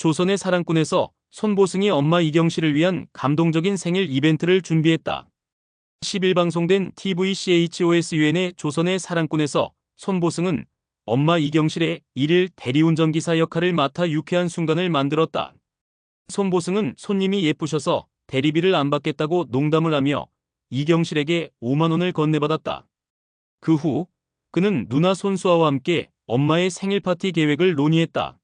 조선의 사랑꾼에서 손보승이 엄마 이경씨를 위한 감동적인 생일 이벤트를 준비했다. 10일 방송된 TVCHOSUN의 조선의 사랑꾼에서 손보승은 엄마 이경실의 1일 대리운전기사 역할을 맡아 유쾌한 순간을 만들었다. 손보승은 손님이 예쁘셔서 대리비를 안 받겠다고 농담을 하며 이경실에게 5만원을 건네받았다. 그 후 그는 누나 손수아와 함께 엄마의 생일 파티 계획을 논의했다.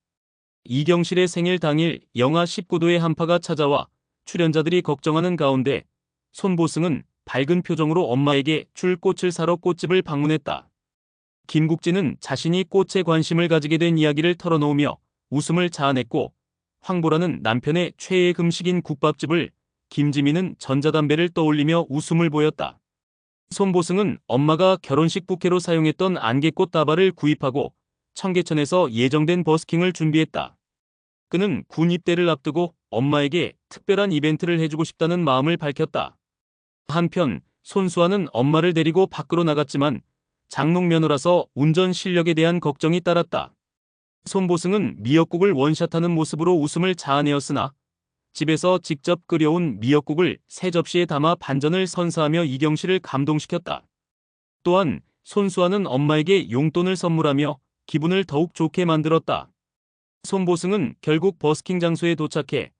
이경실의 생일 당일 영하 19도의 한파가 찾아와 출연자들이 걱정하는 가운데 손보승은 밝은 표정으로 엄마에게 줄 꽃을 사러 꽃집을 방문했다. 김국진은 자신이 꽃에 관심을 가지게 된 이야기를 털어놓으며 웃음을 자아냈고 황보라는 남편의 최애 금식인 국밥집을 김지민은 전자담배를 떠올리며 웃음을 보였다. 손보승은 엄마가 결혼식 부케로 사용했던 안개꽃 다발을 구입하고 청계천에서 예정된 버스킹을 준비했다. 그는 군 입대를 앞두고 엄마에게 특별한 이벤트를 해주고 싶다는 마음을 밝혔다. 한편 손수아는 엄마를 데리고 밖으로 나갔지만 장롱 면허라서 운전 실력에 대한 걱정이 따랐다. 손보승은 미역국을 원샷하는 모습으로 웃음을 자아내었으나 집에서 직접 끓여온 미역국을 새 접시에 담아 반전을 선사하며 이경실을 감동시켰다. 또한 손수아는 엄마에게 용돈을 선물하며 기분을 더욱 좋게 만들었다. 손보승은 결국 버스킹 장소에 도착해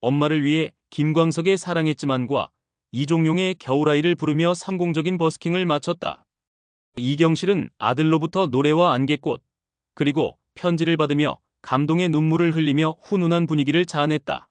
엄마를 위해 김광석의 사랑했지만과 이종용의 겨울아이를 부르며 성공적인 버스킹을 마쳤다. 이경실은 아들로부터 노래와 안개꽃 그리고 편지를 받으며 감동의 눈물을 흘리며 훈훈한 분위기를 자아냈다.